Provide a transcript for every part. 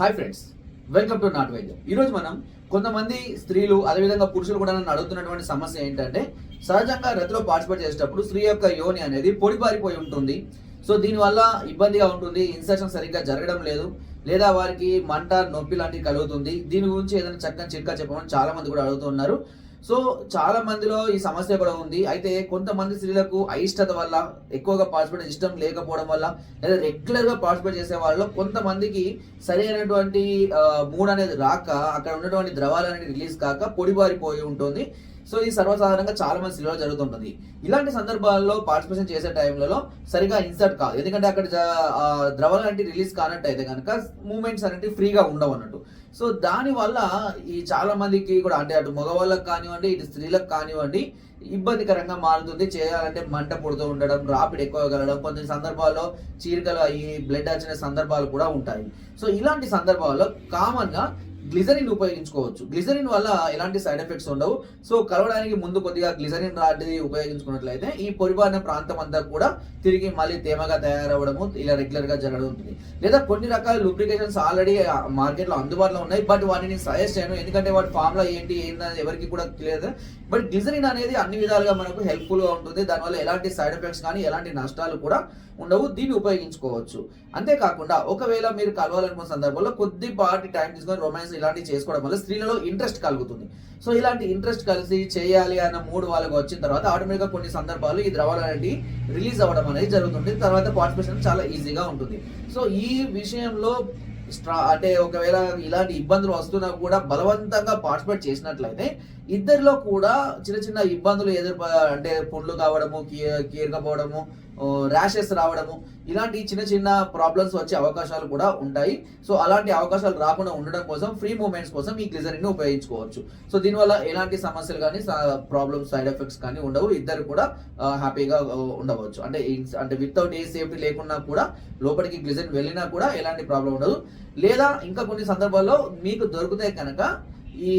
Hi friends welcome to నాట్ వైద్యం. ఈరోజు మనం కొంతమంది స్త్రీలు అదేవిధంగా పురుషులు కూడా నన్ను అడుగుతున్నటువంటి సమస్య ఏంటంటే సహజంగా రతిలో పార్టిసిపేట్ చేసేటప్పుడు స్త్రీ యొక్క యోని అనేది పొడిపారిపోయి ఉంటుంది. సో దీనివల్ల ఇబ్బందిగా ఉంటుంది ఇన్సెక్షన్ సరిగ్గా జరగడం లేదు లేదా వారికి మంట నొప్పి లాంటివి కలుగుతుంది. దీని గురించి ఏదైనా చక్కని చిట్కా చెప్పమని చాలా మంది కూడా అడుగుతున్నారు సో చాలా మందిలో ఈ సమస్య కూడా ఉంది. అయితే కొంతమంది స్త్రీలకు అయిష్టత వల్ల ఎక్కువగా పార్టిసిపేట్ ఇష్టం లేకపోవడం వల్ల లేదా రెగ్యులర్గా పార్టిసిపేట్ చేసే వాళ్ళలో కొంతమందికి సరైనటువంటి మూడ్ అనేది రాక అక్కడ ఉన్నటువంటి ద్రవాలు అనేది రిలీజ్ కాక పొడిబారిపోయి ఉంటుంది. సో ఇది సర్వసాధారణంగా చాలా మంది సినిమాలో జరుగుతుంటుంది. ఇలాంటి సందర్భాల్లో పార్టిసిపేషన్ చేసే టైంలలో సరిగా ఇన్సర్ట్ కాదు. ఎందుకంటే అక్కడ ద్రవాలు అనేవి రిలీజ్ కానట్టయితే కనుక మూమెంట్స్ అనేవి ఫ్రీగా ఉండవు అన్నట్టు. సో దానివల్ల ఈ చాలా మందికి కూడా అంటే అటు మగవాళ్ళకి కానివ్వండి ఇటు స్త్రీలకు కానివ్వండి ఇబ్బందికరంగా మారుతుంది. చేయాలంటే మంట పుడుతూ ఉండడం రాపిడ్ ఎక్కువ కలగడం కొన్ని సందర్భాల్లో చీరికలు అయ్యి బ్లడ్ వచ్చిన సందర్భాలు కూడా ఉంటాయి. సో ఇలాంటి సందర్భాల్లో కామన్గా గ్లిజరిన్ ఉపయోగించుకోవచ్చు. గ్లిజరిన్ వల్ల ఎలాంటి సైడ్ ఎఫెక్ట్స్ ఉండవు. సో కలవడానికి ముందు కొద్దిగా గ్లిజరిన్ లాంటిది ఉపయోగించుకున్నట్లయితే ఈ పొడిబారిన ప్రాంతం అంతా కూడా తిరిగి మళ్ళీ తేమగా తయారవ్వడము ఇలా రెగ్యులర్గా ఉంటుంది. లేదా కొన్ని రకాల లూబ్రికేషన్స్ ఆల్రెడీ మార్కెట్లో అందుబాటులో ఉన్నాయి. బట్ వాటిని సజెస్ట్ చేయను. ఎందుకంటే వాటి ఫార్ములా ఏంటి ఏంటనేది ఎవరికి కూడా తెలియదు. బట్ గ్లిజరిన్ అనేది అన్ని విధాలుగా మనకు హెల్ప్ఫుల్గా ఉంటుంది. దానివల్ల ఎలాంటి సైడ్ ఎఫెక్ట్స్ కానీ ఎలాంటి నష్టాలు కూడా ఉండవు. దీన్ని ఉపయోగించుకోవచ్చు. అంతేకాకుండా ఒకవేళ మీరు కలవాలనుకున్న సందర్భంలో కొద్దిపాటి టైం తీసుకొని రొమాన్స్ ఇలాంటివి చేసుకోవడం వల్ల స్త్రీలలో ఇంట్రెస్ట్ కలుగుతుంది. సో ఇలాంటి ఇంట్రెస్ట్ కలిసి చేయాలి అన్న మూడు వాళ్ళకి వచ్చిన తర్వాత ఆటోమేటిక్గా కొన్ని సందర్భాలు ఈ ద్రవాలు అనేవి రిలీజ్ అవ్వడం అనేది జరుగుతుంది. తర్వాత పార్టిసిపేషన్ చాలా ఈజీగా ఉంటుంది. సో ఈ విషయంలో స్ట్రా అంటే ఒకవేళ ఇలాంటి ఇబ్బందులు వస్తున్నా కూడా బలవంతంగా పార్టిసిపేట్ చేసినట్లయితే ఇద్దరిలో కూడా చిన్న చిన్న ఇబ్బందులు ఎదురు అంటే పుండ్లు కావడము కీరకపోవడము ర్యాషెస్ రావడము ఇలాంటి చిన్న చిన్న ప్రాబ్లమ్స్ వచ్చే అవకాశాలు కూడా ఉంటాయి. సో అలాంటి అవకాశాలు రాకుండా ఉండడం కోసం ఫ్రీ మూమెంట్స్ కోసం ఈ గ్లిజరిన్ ఉపయోగించుకోవచ్చు. సో దీనివల్ల ఎలాంటి సమస్యలు కానీ ప్రాబ్లమ్స్ సైడ్ ఎఫెక్ట్స్ కానీ ఉండవు. ఇద్దరు కూడా హ్యాపీగా ఉండవచ్చు. అంటే అంటే వితౌట్ ఏ సేఫ్టీ లేకున్నా కూడా లోపలికి గ్లిజరిన్ వెళ్ళినా కూడా ఎలాంటి ప్రాబ్లం ఉండదు. లేదా ఇంకా కొన్ని సందర్భాల్లో మీకు దొరికితే కనుక ఈ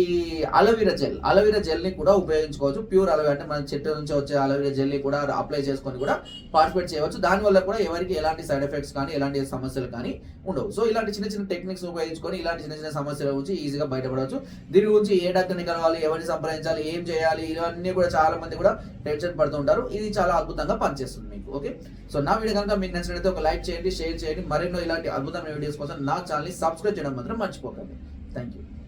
అలోవెరా జెల్ అలోవెరా జెల్ని కూడా ఉపయోగించుకోవచ్చు. ప్యూర్ అలోవెరా అంటే మన చెట్టు నుంచి వచ్చే అలోవెరా జెల్ని కూడా అప్లై చేసుకొని కూడా పార్టిసిపేట్ చేయవచ్చు. దానివల్ల కూడా ఎవరికి ఎలాంటి సైడ్ ఎఫెక్ట్స్ కానీ ఎలాంటి సమస్యలు కానీ ఉండవు. సో ఇలాంటి చిన్న చిన్న టెక్నిక్స్ ఉపయోగించుకొని ఇలాంటి చిన్న చిన్న సమస్యల గురించి ఈజీగా బయటపడవచ్చు. దీని గురించి ఏ డాక్టర్ని కలవాలి ఎవరిని సంప్రదించాలి ఏం చేయాలి ఇవన్నీ కూడా చాలా మంది కూడా టెన్షన్ పడుతుంటారు ఇది చాలా అద్భుతంగా పనిచేస్తుంది మీకు ఓకే? సో నా వీడియో కనుక మీకు నచ్చినట్లయితే ఒక లైక్ చేయండి షేర్ చేయండి. మరెన్నో ఇలాంటి అద్భుతమైన వీడియోస్ కోసం నా ఛానల్ని సబ్స్క్రైబ్ చేయడం మాత్రం మర్చిపోకండి. Thank you